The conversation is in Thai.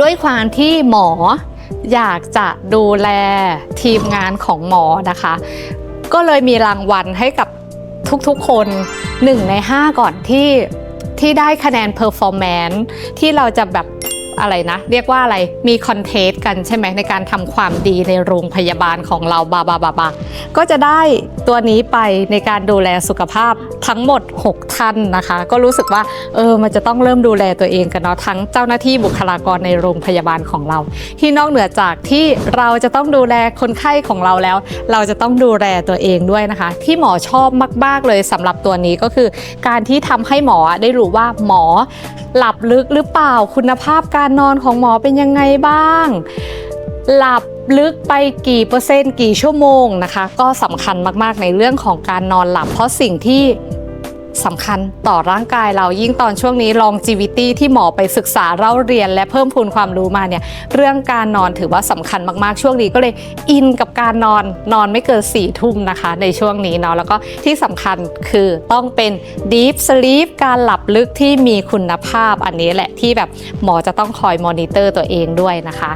ด้วยความที่หมออยากจะดูแลทีมงานของหมอนะคะ ก็เลยมีรางวัลให้กับทุกๆคน 1 ใน 5 ก่อนที่ที่ได้คะแนน performance ที่เราจะแบบ อะไรนะ เรียกว่าอะไรมีคอนเทสต์กันใช่ไหมในการทำความดีในโรงพยาบาลของเราบาบาบาบาก็จะได้ตัวนี้ไปในการดูแลสุขภาพทั้งหมด 6 ท่านนะคะ ก็รู้สึกว่าเออมันจะต้องเริ่มดูแลตัวเองกันเนาะทั้งเจ้าหน้าที่บุคลากรในโรงพยาบาลของเรา ที่นอกเหนือจากที่เราจะต้องดูแลคนไข้ของเราแล้ว เราจะต้องดูแลตัวเองด้วยนะคะ ที่หมอชอบมาก ๆ เลยสำหรับตัวนี้ก็คือ การที่ทำให้หมอได้รู้ว่าหมอ หลับลึกหรือเปล่าคุณภาพการนอนของหมอเป็นยังไงบ้าง หลับลึกไปกี่เปอร์เซ็นต์กี่ชั่วโมงนะคะ ก็สำคัญมากๆในเรื่องของการนอนหลับ เพราะสิ่งที่ สำคัญต่อร่างกายเรายิ่งตอนช่วงนี้ longevity ที่หมอไปศึกษาเล่าเรียน และเพิ่มพูนความรู้มาเนี่ยเรื่องการนอนถือว่าสำคัญมากๆ ช่วงนี้ก็เลยอินกับการนอนนอนไม่เกิน4ี่ทุ่มนะคะ ในช่วงนี้เนาะแล้วก็ที่สำคัญคือต้องเป็น deep sleep การหลับลึกที่มีคุณภาพอันนี้แหละที่แบบหมอจะต้องคอยมอนิเตอร์ตัวเองด้วยนะคะ